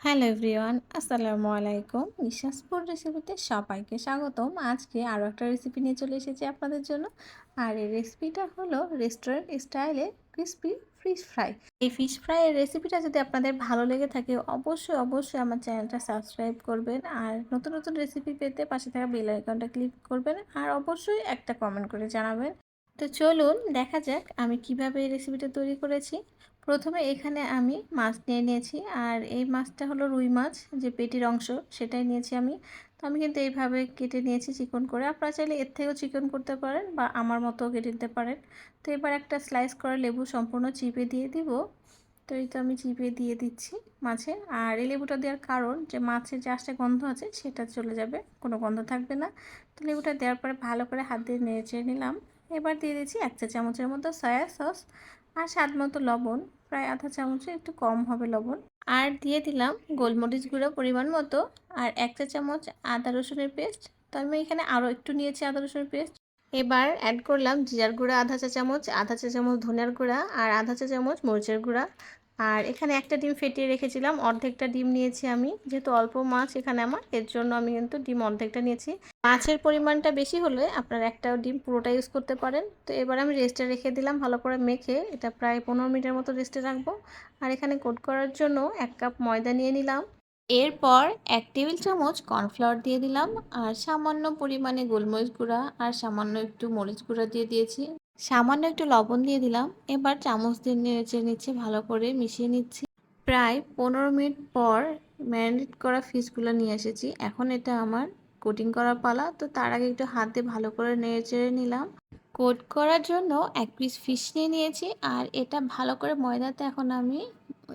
Hello everyone, আসসালামু আলাইকুম। নিঃশ্বাসপুর রেসিপিতে সবাইকে স্বাগতম। আজকে আরও একটা রেসিপি নিয়ে চলে এসেছি আপনাদের জন্য। আর এই রেসিপিটা হলো রেস্টুরেন্ট স্টাইলে ক্রিসপি ফিশ ফ্রাই এই ফিশ ফ্রাইয়ের রেসিপিটা যদি আপনাদের ভালো লেগে থাকে, অবশ্যই অবশ্যই আমার চ্যানেলটা সাবস্ক্রাইব করবেন। আর নতুন নতুন রেসিপি পেতে পাশে থাকা বেল আইকনটা ক্লিক করবেন। আর অবশ্যই একটা কমেন্ট করে জানাবেন। তো চলুন দেখা যাক আমি কীভাবে এই রেসিপিটা তৈরি করেছি। প্রথমে এখানে আমি মাছ নিয়ে নিয়েছি আর এই মাছটা হলো রুই মাছ, যে পেটির অংশ সেটাই নিয়েছি আমি। তো আমি কিন্তু এইভাবে কেটে নিয়েছি চিকন করে। আপনারা চাইলে এর থেকেও চিকন করতে পারেন বা আমার মতো কেটে নিতে পারেন। তো এবার একটা স্লাইস করা লেবু সম্পূর্ণ চিপে দিয়ে দিব। তো এই তো আমি চিপে দিয়ে দিচ্ছি মাছে। আর এই লেবুটা দেওয়ার কারণ যে মাছের যে আসতে গন্ধ আছে সেটা চলে যাবে, কোনো গন্ধ থাকবে না। তো লেবুটা দেওয়ার পরে ভালো করে হাত দিয়ে নেড়ে নিলাম। এবার দিয়ে দিচ্ছি এক চা চামচের মতো সয়া সস আর স্বাদ মতো লবণ। প্রায় আধা চামচের একটু কম হবে লবণ। আর দিয়ে দিলাম গোলমরিচ গুঁড়ো পরিমাণ মতো আর এক চা চামচ আদা রসুনের পেস্ট। তো আমি এখানে আরও একটু নিয়েছি আদা রসুনের পেস্ট। এবার অ্যাড করলাম জিরার গুঁড়া, আধা চা চামচ, আধা চা চামচ ধনিয়ার গুঁড়া আর আধা চা চামচ মরিচের গুঁড়া। আর এখানে একটা ডিম ফেটিয়ে রেখেছিলাম, অর্ধেকটা ডিম নিয়েছি আমি। যেহেতু অল্প মাছ এখানে আমার, এর জন্য আমি কিন্তু ডিম অর্ধেকটা নিয়েছি। মাছের পরিমাণটা বেশি হলে আপনার একটা ডিম পুরোটা ইউজ করতে পারেন। তো এবার আমি রেস্টে রেখে দিলাম ভালো করে মেখে, এটা প্রায় পনেরো মিনিটের মতো রেস্টে রাখব। আর এখানে কোট করার জন্য এক কাপ ময়দা নিয়ে নিলাম। এরপর এক টেবিল চামচ কর্নফ্লাওয়ার দিয়ে দিলাম। আর সামান্য পরিমাণে গোলমরিচ গুঁড়া আর সামান্য একটু মরিচ গুঁড়া দিয়ে দিয়েছি। সামান্য একটু লবণ দিয়ে দিলাম। এবার চামচ দিয়ে নেড়ে নিচ্ছে, ভালো করে মিশিয়ে নিচ্ছি। প্রায় পনেরো মিনিট পর ম্যারিনেট করা ফিশগুলো নিয়ে এসেছি। এখন এটা আমার কোটিং করা পালা, তো তার আগে একটু হাত দিয়ে ভালো করে নেড়ে চেড়ে নিলাম। কোট করার জন্য এক পিস ফিশ নিয়ে নিয়েছি, আর এটা ভালো করে ময়দাতে এখন আমি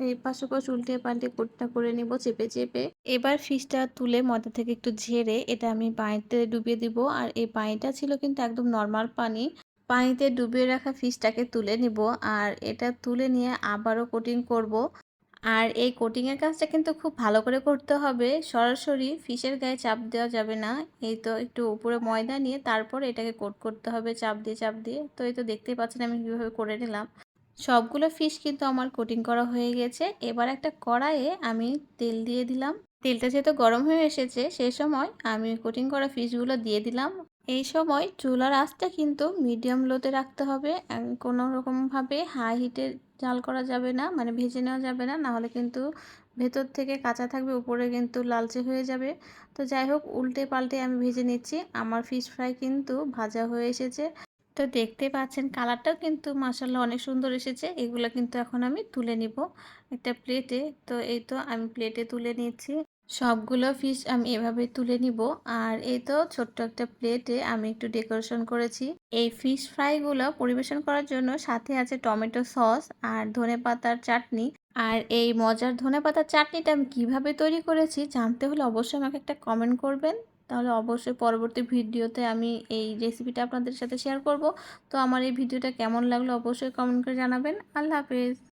এই পাশে পাশ উল্টে পাল্টে কোটটা করে নিব চেপে চেপে। এবার ফিশটা তুলে ময়দা থেকে একটু ঝেড়ে এটা আমি পানিতে ডুবিয়ে দিব, আর এই পানিটা ছিল কিন্তু একদম নর্মাল পানি। পানিতে ডুবিয়ে রাখা ফিশটাকে তুলে নিব আর এটা তুলে নিয়ে আবারও কোটিং করব। আর এই কোটিংয়ের কাজটা কিন্তু খুব ভালো করে করতে হবে। সরাসরি ফিশের গায়ে চাপ দেওয়া যাবে না। এই তো একটু উপরে ময়দা নিয়ে তারপর এটাকে কোট করতে হবে চাপ দিয়ে চাপ দিয়ে। তো এই তো দেখতেই পাচ্ছেন আমি কীভাবে করে নিলাম। সবগুলো ফিশ কিন্তু আমার কোটিং করা হয়ে গেছে। এবার একটা কড়াইয়ে আমি তেল দিয়ে দিলাম। তেলটা যেহেতু গরম হয়ে এসেছে সেই সময় আমি কোটিং করা ফিশগুলো দিয়ে দিলাম। এই সময় চুলার আঁচটা কিন্তু মিডিয়াম লোতে রাখতে হবে কোনো রকমভাবে হাই হিটে জাল করা যাবে না মানে ভেজে নেওয়া যাবে না, নাহলে কিন্তু ভেতর থেকে কাঁচা থাকবে, উপরে কিন্তু লালচে হয়ে যাবে। তো যাই হোক, উল্টে পাল্টে আমি ভেজে নিচ্ছি। আমার ফিশ ফ্রাই কিন্তু ভাজা হয়ে এসেছে। তো দেখতে পাচ্ছেন কালারটাও কিন্তু মাসাল্লাহ অনেক সুন্দর এসেছে। এগুলো কিন্তু এখন আমি তুলে নিব একটা প্লেটে তো এই তো আমি প্লেটে তুলে নিচ্ছি। সবগুলো ফিশ আমি এভাবে তুলে নিব। আর এই তো ছোট্ট একটা প্লেটে আমি একটু ডেকোরেশন করেছি। এই ফিশ ফ্রাইগুলো পরিবেশন করার জন্য সাথে আছে টমেটো সস আর ধনে পাতার চাটনি। আর এই মজার ধনে পাতার চাটনিটা আমি কীভাবে তৈরি করেছি জানতে হলে অবশ্যই আমাকে একটা কমেন্ট করবেন। তাহলে অবশ্যই পরবর্তী ভিডিওতে আমি এই রেসিপিটা আপনাদের সাথে শেয়ার করব। তো আমার এই ভিডিওটা কেমন লাগল অবশ্যই কমেন্ট করে জানাবেন। আল্লাহ হাফেজ।